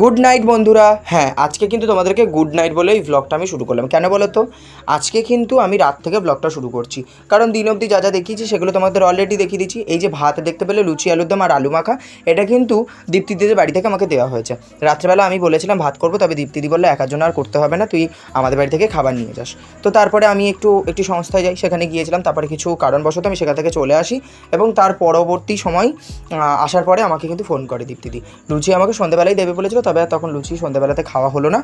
Good night বন্ধুরা। হ্যাঁ আজকে কিন্তু তোমাদেরকে গুড নাইট বলে এই ব্লগটা আমি শুরু করলাম। কেন বলো তো? আজকে কিন্তু আমি রাত থেকে ব্লগটা শুরু করছি। কারণ দিন অবধি যা যা দেখিয়েছি, সেগুলো তোমাদের অলরেডি দেখিয়ে দিচ্ছি এই যে ভাত দেখতে পেলে লুচি আলুর দম আর আলু মাখা, এটা কিন্তু দীপ্তিদিদের বাড়ি থেকে আমাকে দেওয়া হয়েছে। রাত্রেবেলা আমি বলেছিলাম, ভাত করব। তবে দীপ্তিদি বলল, একার জন্য আর করতে হবে না, তুই আমাদের বাড়ি থেকে খাবার নিয়ে যাস। তো তারপরে আমি একটু, একটি সংস্থায় যাই, সেখানে গিয়েছিলাম। তারপরে কিছু কারণবশত আমি সেখান থেকে চলে আসি এবং তার পরবর্তী সময় আসার পরে আমাকে কিন্তু ফোন করে দীপ্তিদি লুচি আমাকে সন্ধ্যেবেলায় দেবে বলেছিল তবে তখন লুচি সন্ধ্যেবেলাতে খাওয়া হলো না।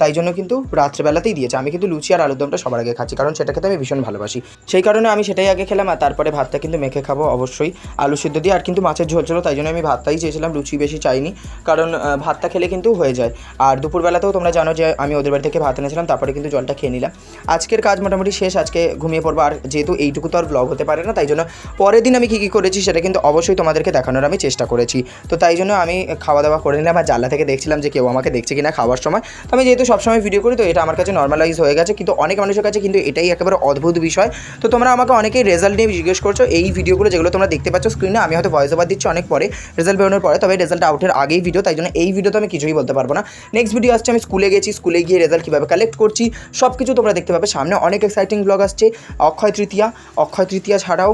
তাই জন্য কিন্তু রাত্রেবেলাতেই দিয়েছে। আমি কিন্তু লুচি আর আলুর দমটা সবার আগে খাচ্ছি, কারণ সেটা খেতে আমি ভীষণ ভালোবাসি। সেই কারণে আমি সেটাই আগে খেলাম আর তারপরে ভাতটা কিন্তু মেখে খাব অবশ্যই। আলু সিদ্ধ দিয়ে আর কিন্তু মাছের ঝোল ছিল, তাই জন্য আমি ভাতটাই চেয়েছিলাম, লুচি বেশি চাইনি। কারণ ভাতটা খেলে কিন্তু হয়ে যায়। আর দুপুরবেলাতেও তোমরা জানো যে আমি ওদের বাড়ি থেকে ভাত এনেছিলাম, তারপরে কিন্তু জলটা খেয়ে নিলাম। আজকের কাজ মোটামুটি শেষ, আজকে ঘুমিয়ে পড়ব। আর যেহেতু এইটুকু তো আর ব্লগ হতে পারে না, তাই জন্য পরের দিন আমি কী কী করেছি সেটা কিন্তু অবশ্যই তোমাদেরকে দেখানোর আমি চেষ্টা করেছি। তো তাই জন্য আমি খাওয়া দাওয়া করে নিলাম আর জানলা থেকে দেখছিলাম যে কেউ আমাকে দেখছে কিনা খাওয়ার সময়। আমি যেহেতু সবসময় ভিডিও করি, তো এটা আমার কাছে নর্মালাইজ হয়ে গেছে। কিন্তু অনেক মানুষের কাছে কিন্তু এটাই একেবারে অদ্ভুত বিষয়। তো তোমরা আমাকে অনেকেই রেজাল্ট নিয়ে জিজ্ঞেস করছ। এই ভিডিওগুলো যেগুলো তোমরা দেখতে পাচ্ছ স্ক্রিনে আমি হয়তো ভয়েস ওভার দিচ্ছি অনেক পরে রেজাল্ট বেরোনোর পরে। তবে রেজাল্ট আউটের আগেই ভিডিও তাই জন্য এই ভিডিও তো আমি কিছুই বলতে পারব না। নেক্সট ভিডিও আসছে, আমি স্কুলে গেছি। স্কুলে গিয়ে রেজাল্ট কীভাবে কালেক্ট করছি সব কিছু তোমরা দেখতে পাবে সামনে। অনেক এক্সাইটিং ব্লগ আসছে। অক্ষয় তৃতীয়া অক্ষয় তৃতীয়া ছাড়াও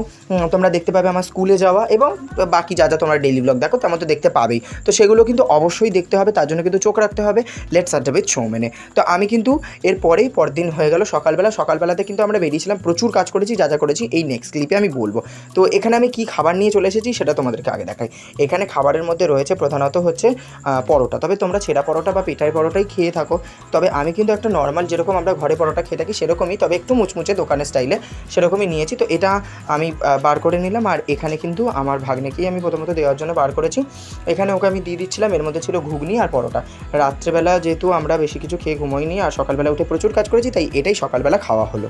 তোমরা দেখতে পাবে আমার স্কুলে যাওয়া এবং বাকি যা যা তোমরা ডেইলি ব্লগ দেখো, তেমন তো দেখতে পাবেই। তো সেগুলো কিন্তু অবশ্যই দেখতে তার জন্য কিন্তু চোখ রাখতে হবে লেট উইথ সৌমেনে তো আমি কিন্তু এর পরেই পরদিন হয়ে গেল সকালবেলা, সকালবেলাতে কিন্তু আমরা বেরিয়েছিলাম, প্রচুর কাজ করেছি, যা যা করেছি, এই নেক্সট ক্লিপে আমি বলব। তো এখানে আমি কি খাবার নিয়ে চলে এসেছি সেটা তোমাদেরকে আগে দেখাই। এখানে খাবারের মধ্যে রয়েছে প্রধানত হচ্ছে পরোটা। তবে তোমরা ছেঁড়া পরোটা বা পেটাই পরোটাই খেয়ে থাকো। তবে আমি কিন্তু একটা নর্মাল যেরকম আমরা ঘরে পরোটা খেয়ে থাকি সেরকমই, তবে একটু মুচমুচে দোকানের স্টাইলে সেরকমই নিয়েছি। তো এটা আমি বার করে নিলাম আর এখানে কিন্তু আমার ভাগ্নেকেই আমি প্রথমত দেওয়ার জন্য বার করেছি। এখানে ওকে আমি দিয়ে দিচ্ছিলাম, এর মধ্যে ছিল ঘুগনি আর পরোটা। রাত্রেবেলা যেহেতু আমরা বেশি কিছু খেয়ে ঘুমোইনি আর সকালবেলা উঠে প্রচুর কাজ করেছি, তাই এটাই সকালবেলা খাওয়া হলো।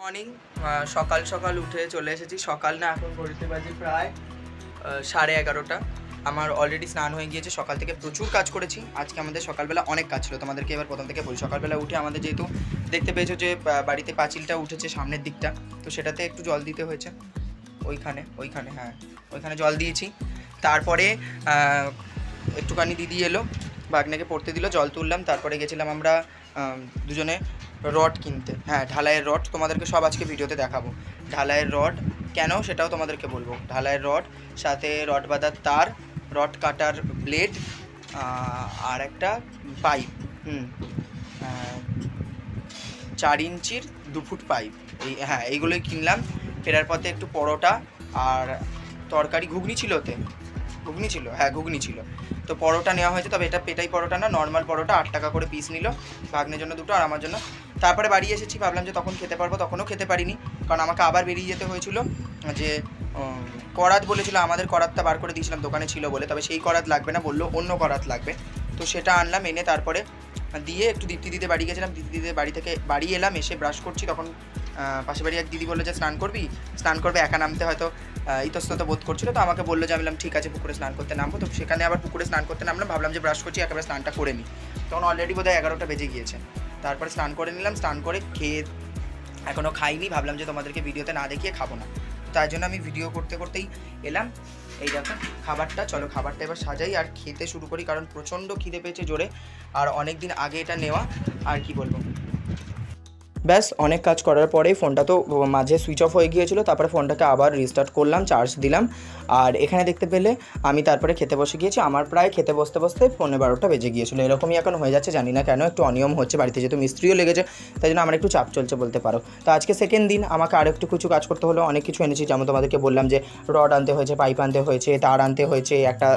মর্নিং সকাল সকাল উঠে চলে এসেছি। সকাল না, এখন ঘড়িতে বাজে প্রায় সাড়ে এগারোটা। আমার অলরেডি স্নান হয়ে গিয়েছে, সকাল থেকে প্রচুর কাজ করেছি। আজকে আমাদের সকালবেলা অনেক কাজ ছিল, তোমাদেরকে এবার প্রথম থেকে বলি। সকালবেলা উঠে আমাদের যেহেতু দেখতে পেয়েছ যে বাড়িতে পাঁচিলটা উঠেছে সামনের দিকটা, তো সেটাতে একটু জল দিতে হয়েছে। ওইখানে ওইখানে হ্যাঁ ওইখানে জল দিয়েছি। তারপরে একটুখানি দিদি এলো, বাগনাকে পড়তে দিল, জল তুললাম, তারপরে গেছিলাম আমরা দুজনে রড কিনতে। হ্যাঁ ঢালাইয়ের রড তোমাদেরকে সব আজকে ভিডিওতে দেখাবো। ঢালাইয়ের রড, কেন সেটাও তোমাদেরকে বলব। ঢালাইয়ের রড, সাথে রড বাঁধার তার, রড কাটার ব্লেড আর একটা পাইপ হুম চার ইঞ্চির দু ফুট পাইপ এই হ্যাঁ এইগুলোই কিনলাম। ফেরার পথে একটু পরোটা আর তরকারি, ঘুগনি ছিল ওতে? ঘুগনি ছিল হ্যাঁ ঘুগনি ছিল। তো পরোটা নেওয়া হয়েছে, তবে এটা পেটাই পরোটা না নর্মাল পরোটা, আট টাকা করে পিস নিল, ভাগ্নের জন্য দুটো আর আমার জন্য। তারপরে বাড়ি এসেছি, ভাবলাম যে তখন খেতে পারব, তখনও খেতে পারিনি, কারণ আমাকে আবার বেরিয়ে যেতে হয়েছিল, যে করাত বলেছিল, আমাদের করাতটা বার করে দিয়েছিলাম, দোকানে ছিল বলে, তবে সেই করাত লাগবে না, বলল অন্য করাত লাগবে। তো সেটা আনলাম, এনে তারপরে দিয়ে একটু দীপ্তি দিতে বাড়ি গেছিলাম, দীপ্তি দিতে বাড়ি থেকে বাড়ি এলাম, এসে ব্রাশ করছি, তখন পাশে বাড়ি এক দিদি বলল যে, স্নান করবি? স্নান করবে, একা নামতে হয়তো ইতস্তত বোধ করছিল। তো আমাকে বলল যে, আমি ঠিক আছে, পুকুরে স্নান করতে নামবো। তো সেখানে আবার পুকুরে স্নান করতে নামলাম, ভাবলাম যে ব্রাশ করছি, একেবারে স্নানটা করে নিই তখন অলরেডি বোধহয় এগারোটা বেজে গিয়েছে। তারপরে স্নান করে নিলাম, স্নান করে খেয়ে এখনও খাইনি, ভাবলাম যে, তোমাদেরকে ভিডিওতে না দেখিয়ে খাব না। তাই জন্য আমি ভিডিও করতে করতেই এলাম। এই দেখো, খাবারটা, চলো খাবারটা এবার সাজাই আর খেতে শুরু করি, কারণ প্রচণ্ড খিদে পেয়েছে জোরে। আর অনেক দিন আগে এটা নেওয়া, আর কি বলব? ব্যাস, অনেক কাজ করার পরে ফোনটা তো মাঝে সুইচ অফ হয়ে গিয়েছিল, তারপরে ফোনটাকে আবার রিস্টার্ট করলাম চার্জ দিলাম। আর এখানে দেখতে পেলে আমি তারপরে খেতে বসে গিয়েছি, আমার প্রায় খেতে বসতে বসতে ফোনে বারোটা বেজে গিয়েছিল। এরকমই এখন হয়ে যাচ্ছে, জানি না কেন একটু অনিয়ম হচ্ছে, বাড়িতে যেহেতু মিস্ত্রিও লেগেছে, তাই জন্য আমার একটু চাপ চলছে বলতে পারো। তো আজকে সেকেন্ড দিন, আমাকে আরও একটু কিছু কাজ করতে হলো, অনেক কিছু এনেছি, যেমন তোমাদেরকে বললাম যে রড আনতে হয়েছে পাইপ আনতে হয়েছে, তার আনতে হয়েছে, একটা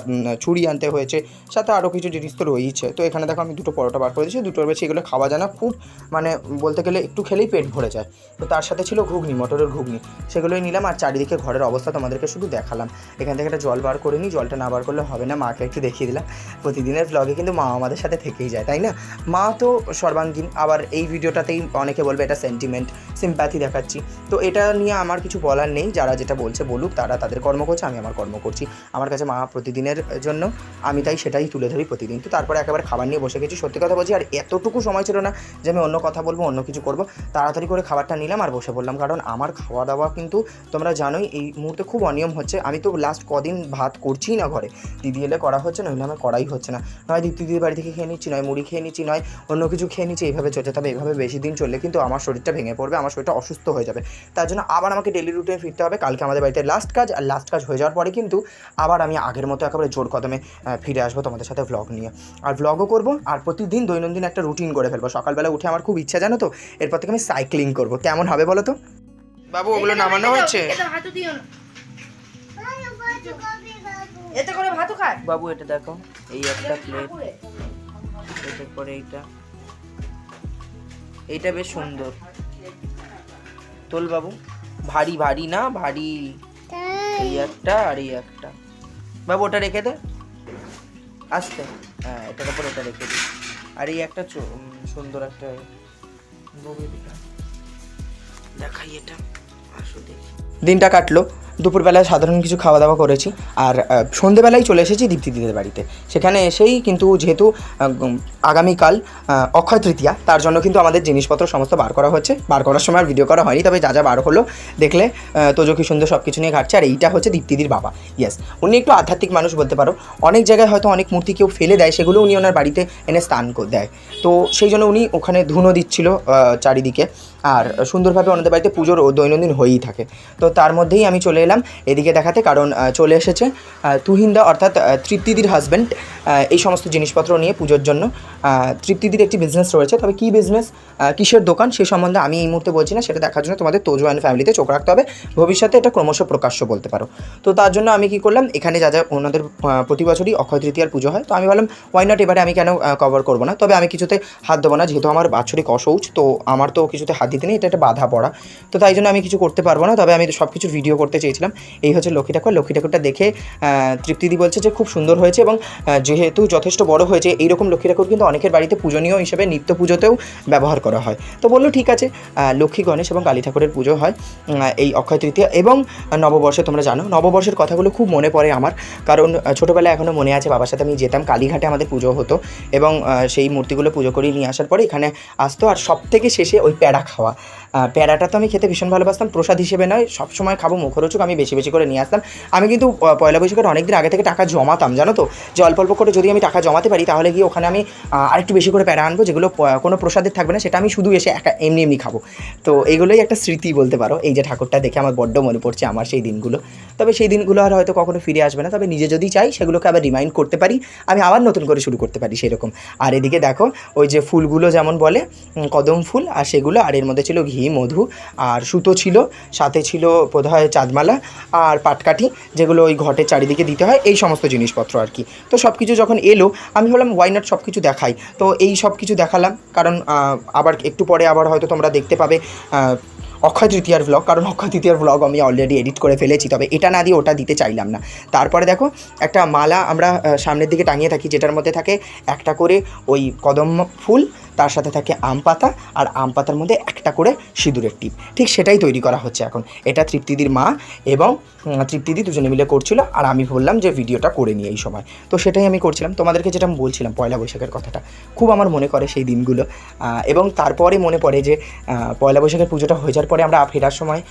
ছুরি আনতে হয়েছে, সাথে আরও কিছু জিনিস তো রয়েইছে। তো এখানে দেখো আমি দুটো পরোটা বার করে দিয়েছি, দুটোর বেশি এগুলো খাওয়া যায় না, খুব মানে বলতে গেলে একটু খেলেই পেট ভরে যায়। তো তার সাথে ছিল ঘুগনি, মটরের ঘুগনি। সেগুলোই নিলাম আর চারিদিকে ঘরের অবস্থা তোমাদেরকে শুধু দেখালাম। এখান থেকে একটা জল বার করে নিই, জলটা না বার করলে হবে না, মাকে একটু দেখিয়ে দিলাম। প্রতিদিনের ব্লগে কিন্তু মা আমাদের সাথে থেকেই যায়, তাই না? মা তো সর্বাঙ্গীন, আবার এই ভিডিওটাতেই অনেকে বলবে এটা সেন্টিমেন্ট সিম্প্যাথি দেখাচ্ছি। তো এটা নিয়ে আমার কিছু বলার নেই, যারা যেটা বলছে বলুক, তারা তাদের কর্ম করছে, আমি আমার কর্ম করছি। আমার কাছে মা প্রতিদিনের জন্য, আমি তাই সেটাই তুলে ধরি প্রতিদিন। তো তারপরে একেবারে খাবার নিয়ে বসে গেছি, সত্যি কথা বলছি, আর এতটুকু সময় ছিল না যে আমি অন্য কথা বলব, অন্য কিছু করব ফেলব তাড়াতাড়ি করে খাবারটা নিলাম আর বসে পড়লাম। কারণ আমার খাওয়া দাওয়া কিন্তু তোমরা জানোই এই মুহূর্তে খুব অনিয়ম হচ্ছে। আমি তো লাস্ট কদিন ভাত করছিই না ঘরে। দিদি এলে করা হচ্ছে, নইলে আমার করাই হচ্ছে না। নয় দিদির বাড়ি থেকে খেয়ে নিচ্ছি, নয় মুড়ি খেয়ে নিচ্ছি, নয় অন্য কিছু খেয়ে নিচ্ছি, এইভাবে চলছে। তবে এইভাবে বেশি দিন চললে কিন্তু আমার শরীরটা ভেঙে পড়বে, আমার শরীরটা অসুস্থ হয়ে যাবে। তার জন্য আবার আমাকে ডেলি রুটিনে ফিরতে হবে। কালকে আমাদের বাড়িতে লাস্ট কাজ, আর লাস্ট কাজ হয়ে যাওয়ার পরে কিন্তু আবার আমি আগের মতো একেবারে জোর কদমে ফিরে আসব তোমাদের সাথে ভ্লগ নিয়ে। আর ভ্লগও করব, আর প্রতিদিন দৈনন্দিন একটা রুটিন করে ফেলব। সকালবেলা উঠে আমার খুব ইচ্ছা, জানো তো? এরপর থেকে আমি সাইক্লিং করব। কেমন হবে বলো তো? বাবু ওগুলো নামানো হচ্ছে হাতও দিও না। এতে করে ভাতও খায়। বাবু এটা দেখো এই একটা প্লেট এতে করে এইটা। এইটা বেশ সুন্দর। তোল বাবু। ভারী ভারী না ভারী এই একটা আর এই একটা। বাবু ওটা রেখে দে। আসতে। হ্যাঁ এটার উপর ওটা রেখে দিই আর এই একটা চো- সুন্দর একটা। দেখাই এটা দিনটা কাটলো। দুপুরবেলায় সাধারণ কিছু খাওয়া দাওয়া করেছি আর সন্ধেবেলায় চলে এসেছি দীপ্তি দিদিদের বাড়িতে। সেখানে এসেই কিন্তু যেহেতু আগামীকাল অক্ষয় তৃতীয়া তার জন্য কিন্তু আমাদের জিনিসপত্র সমস্ত বার করা হচ্ছে। বার করার সময় আর ভিডিও করা হয়নি তবে যা যা বার হলো দেখলে আহ, তোজো কি সুন্দর সব কিছু নিয়ে ঘাটছে। আর এইটা হচ্ছে দীপ্তিদির বাবা। ইয়েস উনি একটু আধ্যাত্মিক মানুষ বলতে পারো। অনেক জায়গায় হয়তো অনেক মূর্তি কেউ ফেলে দেয় সেগুলো উনি ওনার বাড়িতে এনে স্নান দেয়। তো সেই জন্য উনি ওখানে ধুনো দিচ্ছিল চারিদিকে। আর সুন্দরভাবে ওনাদের বাড়িতে পুজোর দৈনন্দিন হয়েই থাকে। তো তার মধ্যেই আমি চলে এলাম। এদিকে দেখাতে কারণ চলে এসেছে তুহিনদা অর্থাৎ তৃপ্তিদির হাজব্যান্ড এই সমস্ত জিনিসপত্র নিয়ে পুজোর জন্য। তৃপ্তিদির একটি বিজনেস রয়েছে, তবে কী বিজনেস কিসের দোকান সে সম্বন্ধে আমি এই মুহূর্তে বলছি না, সেটা দেখার জন্য তোমাদের তোজো অ্যান্ড ফ্যামিলিতে চোখ রাখতে হবে। ভবিষ্যতে এটা ক্রমশ প্রকাশ্য বলতে পারো। তো তার জন্য আমি কি করলাম, এখানে যা যা ওনাদের প্রতি বছরই অক্ষয় তৃতীয়ার পুজো হয়, তো আমি ভাবলাম ওয়াই নট এবারে আমি কেন কভার করব না? তবে আমি কিছুতে হাত দেবো না, যেহেতু আমার বাৎসরিক অসৌচ, তো আমার তো কিছুতে হাত দিতে নেই, এটা একটা বাধা পড়া। তো তাই জন্য আমি কিছু করতে পারব না, তবে আমি সব কিছু ভিডিও করতে চেয়েছিলাম এই হচ্ছে লক্ষ্মী ঠাকুর। লক্ষ্মী ঠাকুরটা দেখে তৃপ্তিদি বলছে যে খুব সুন্দর হয়েছে এবং যেহেতু যথেষ্ট বড় হয়েছে, এইরকম লক্ষ্মী ঠাকুর কিন্তু অনেকের বাড়িতে পূজনীয় হিসেবে নিত্য পুজোতেও ব্যবহার করা হয়। তো বলল, ঠিক আছে। লক্ষ্মী গণেশ এবং কালী ঠাকুরের পুজো হয় এই অক্ষয় তৃতীয়া এবং নববর্ষে, তোমরা জানো, নববর্ষের কথাগুলো খুব মনে পড়ে আমার। কারণ ছোটোবেলায় এখনও মনে আছে, বাবার সাথে আমি যেতাম, কালীঘাটে আমাদের পুজো হতো এবং সেই মূর্তিগুলো পুজো করিয়ে নিয়ে আসার পরে এখানে আসতো। আর সব থেকে শেষে ওই প্যাড়া খাওয়া। প্যাড়াটা তো আমি খেতে ভীষণ ভালোবাসতাম, প্রসাদ হিসেবে নয়, সবসময় খাব মুখরোচক আমি বেশি বেশি করে নিয়ে আসতাম। আমি কিন্তু পয়লা বৈশাখের অনেক দিন আগে থেকে টাকা জমাতাম, জানো তো? যে অল্প অল্প করে যদি আমি টাকা জমাতে পারি, তাহলে গিয়ে ওখানে আমি আরেকটু বেশি করে প্যাড়া আনব, যেগুলো কোনো প্রসাদের থাকবে না, সেটা আমি শুধু এসে একা এমনি এমনি খাব। তো এগুলোই একটা স্মৃতি বলতে পারো। এই যে ঠাকুরটা দেখে আমার বড্ড মনে পড়ছে আমার সেই দিনগুলো। তবে সেই দিনগুলো আর হয়তো কখনো ফিরে আসবে না, তবে নিজে যদি চাই, সেগুলোকে আবার রিমাইন্ড করতে পারি। আমি আবার নতুন করে শুরু করতে পারি সেরকম। আর এদিকে দেখো, ওই যে ফুলগুলো যেমন বলে কদম ফুল, আর সেগুলো, আর এর মধ্যে ছিল ঘি, মধু, আর সুতো ছিল, সাথে ছিল বোধহয় চাঁদমালা আর পাটকাঠি যেগুলো ওই ঘটের চারিদিকে দিতে হয়, এই সমস্ত জিনিসপত্র আর কি। তো সব কিছু যখন এলো, আমি ভাবলাম ওয়াই নট সব কিছু দেখাই? তো এই সব কিছু দেখালাম, কারণ আবার একটু পরে আবার হয়তো তোমরা দেখতে পাবে অক্ষয় তৃতীয়ার ভ্লগ কারণ অক্ষয় তৃতীয়ার ভ্লগ আমি অলরেডি এডিট করে ফেলেছি, তবে এটা না দিয়ে ওটা দিতে চাইলাম না। তারপরে দেখো, একটা মালা আমরা সামনের দিকে টাঙিয়ে থাকি, যেটার মধ্যে থাকে একটা করে ওই কদম ফুল তার সাথে থাকে আম পাতা, আর আম পাতার মধ্যে একটা করে সিঁদুরের টিপ। ঠিক সেটাই তৈরি করা হচ্ছে এখন। এটা তৃপ্তিদির মা এবং তৃপ্তিদি দুজনে মিলে করছিল, আর আমি বললাম যে ভিডিওটা করে নিই এই সময়। তো সেটাই আমি করছিলাম। তোমাদেরকে যেটা আমি বলছিলাম পয়লা বৈশাখের কথাটা, খুব আমার মনে করে সেই দিনগুলো। এবং তারপরে মনে পড়ে যে পয়লা বৈশাখের পুজোটা হয়ে যাওয়ার পরে আমরা ফেরার সময়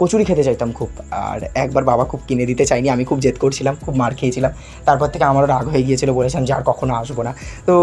কচুরি খেতে চাইতাম খুব। আর একবার বাবা খুব কিনে দিতে চাইনি আমি খুব জেদ করছিলাম, খুব মার খেয়েছিলাম। তারপর থেকে আমারও রাগ হয়ে গিয়েছিল, বলেছিলাম যে আর কখনো আসব না। তো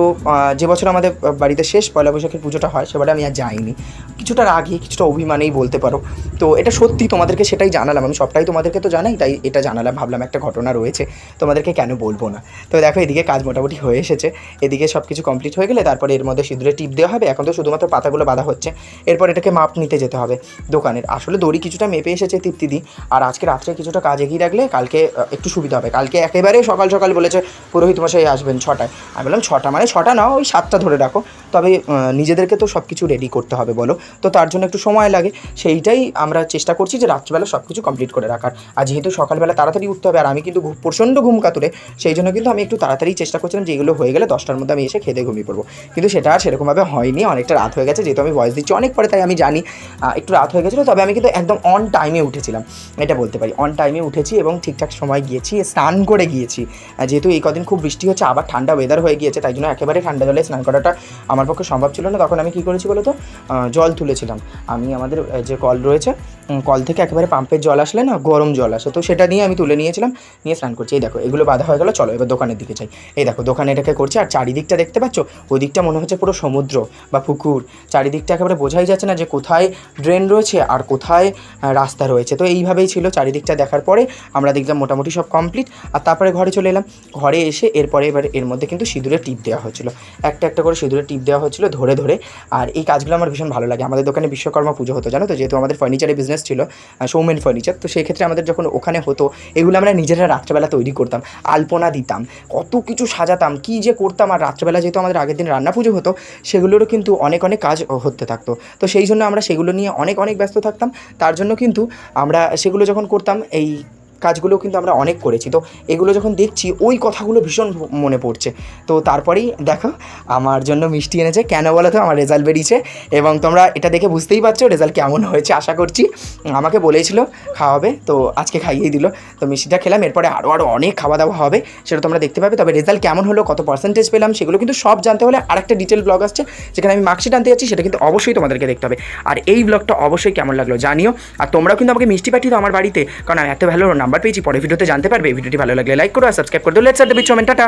যে বছর আমাদের বাড়িতে শেষ পয়লা বৈশাখের পুজোটা হয়, সেবারে আমি আর যাইনি। কিছুটা রাগই কিছুটা অভিমানেই বলতে পারো। তো এটা সত্যি তোমাদেরকে সেটাই জানালাম। আমি সবটাই তোমাদেরকে তো জানাই, তাই এটা জানালাম, ভাবলাম একটা ঘটনা রয়েছে। তোমাদেরকে কেন বলব না? তো দেখো, এদিকে কাজ মোটামুটি হয়ে এসেছে। এদিকে সব কিছু কমপ্লিট হয়ে গেলে তারপরে এর মধ্যে সিঁদুরে টিপ দেওয়া হবে। এখন তো শুধুমাত্র পাতাগুলো বাঁধা হচ্ছে। এরপর এটাকে মাপ নিতে যেতে হবে দোকানের। আসলে দড়ি কিছুটা মেপে এসেছে তৃপ্তি তৃপ্তিদি আর আজকে রাত্রে কিছুটা কাজ এগিয়ে রাখলে কালকে একটু সুবিধা হবে। কালকে একেবারে সকাল সকাল বলেছে, পুরোহিত মশাই আসবেন ছটায়। আমি বললাম, ছটা মানে ছটা না, ওই সাতটা ধরে রাখো। তবে নিজেদেরকে তো সব কিছু রেডি করতে হবে বলো। তো তার জন্য একটু সময় লাগে। সেইটাই আমরা চেষ্টা করছি যে রাত্রিবেলা সব কিছু কমপ্লিট করে রাখার। আর যেহেতু সকালবেলা তাড়াতাড়ি উঠতে হবে, আর আমি কিন্তু প্রচণ্ড ঘুম কাতুরে, সেই জন্য কিন্তু আমি একটু তাড়াতাড়ি চেষ্টা করছিলাম যে এগুলো হয়ে গেলে দশটার মধ্যে আমি এসে খেতে ঘুমিয়ে পড়ব। কিন্তু সেটা আর সেরকমভাবে হয়নি, অনেকটা রাত হয়ে গেছে। যেহেতু আমি ভয়েস দিচ্ছি অনেক পরে, তাই আমি জানি একটু রাত হয়ে গেছিল। তবে আমি কিন্তু একদম অন টাইমে উঠেছিলাম, এটা বলতে পারি। অন টাইমে উঠেছি এবং ঠিকঠাক সময় গিয়েছি, স্নান করে গিয়েছি। যেহেতু এই কদিন খুব বৃষ্টি হচ্ছে, আবার ঠান্ডা ওয়েদার হয়ে গিয়েছে, তাই জন্য একেবারে ঠান্ডা জলে স্নান করাটা আমার আমার পক্ষে সম্ভব ছিল না। তখন আমি কী করেছি বলতো? জল তুলেছিলাম। আমি আমাদের যে কল রয়েছে কল থেকে একেবারে পাম্পের জল আসলে না, গরম জল আসে। তো সেটা নিয়ে আমি তুলে নিয়েছিলাম, নিয়ে স্নান করছি। এই দেখো, এগুলো বাধা হয়ে গেল, চলো এবার দোকানের দিকে চাই এই দেখো, দোকানে এটাকে করছে, আর চারিদিকটা দেখতে পাচ্ছ? ওদিকটা মনে হচ্ছে পুরো সমুদ্র বা পুকুর। চারিদিকটা একেবারে বোঝাই যাচ্ছে না যে কোথায় ড্রেন রয়েছে আর কোথায় রাস্তা রয়েছে। তো এইভাবেই ছিল চারিদিকটা দেখার পরে আমরা দেখলাম মোটামুটি সব কমপ্লিট, আর তারপরে ঘরে চলে এলাম। ঘরে এসে এরপরে এবার এর মধ্যে কিন্তু সিঁদুরের টিপ দেওয়া হয়েছিল। একটা একটা করে সিঁদুরের টিপ দেওয়া হয়েছিল ধরে ধরে। আর এই কাজগুলো আমার ভীষণ ভালো লাগে। আমাদের দোকানে বিশ্বকর্মা পুজো হতো, জানো তো? যেহেতু আমাদের ফার্নিচারের বিজনেস ছিল সৌমেন ফার্নিচার তো সেই ক্ষেত্রে আমাদের যখন ওখানে হতো, এগুলো আমরা নিজেরা রাত্রেবেলা তৈরি করতাম, আলপনা দিতাম, কত কিছু সাজাতাম, কি যে করতাম, আর রাত্রেবেলা যেহেতু আমাদের আগের দিন রান্না পুজো হতো, সেগুলোরও কিন্তু অনেক অনেক কাজ হতে থাকতো। তো সেই জন্য আমরা সেগুলো নিয়ে অনেক অনেক ব্যস্ত থাকতাম, তার জন্য কিন্তু আমরা সেগুলো যখন করতাম, এই কাজগুলো কিন্তু আমরা অনেক করেছি। তো এগুলো যখন দেখছি, ওই কথাগুলো ভীষণ মনে পড়ছে। তো তারপরেই দেখো, আমার জন্য মিষ্টি এনেছে। কেন বলো তো? আমার রেজাল্ট বেরিয়েছে। এবং তোমরা এটা দেখে বুঝতেই পারছ রেজাল্ট কেমন হয়েছে, আশা করছি। আমাকে বলেছিল খাওয়াবে তো আজকে খাইয়েই দিল। তো মিষ্টিটা খেলাম। এরপরে আরও আরও অনেক খাওয়া দাওয়া হবে, সেটা তোমরা দেখতে পাবে। তবে রেজাল্ট কেমন হলো, কত পার্সেন্টেজ পেলাম, সেগুলো কিন্তু সব জানতে হলে আরেকটা ডিটেল ব্লগ আসছে, যেখানে আমি মার্কশিট আনতে যাচ্ছি, সেটা কিন্তু অবশ্যই তোমাদেরকে দেখতে হবে। আর এই ব্লগটা অবশ্যই কেমন লাগল জানিও। আর তোমরাও কিন্তু আমাকে মিষ্টি পাঠিয়ে দাও আমার বাড়িতে, কারণ আমি এত ভালো নাম্বার পেয়েছি, পরে ভিডিওতে জানতে পারবে। ভিডিওটি ভালো লাগলে লাইক করো আর সাবস্ক্রাইব করে এট দ্য বিচ টাটা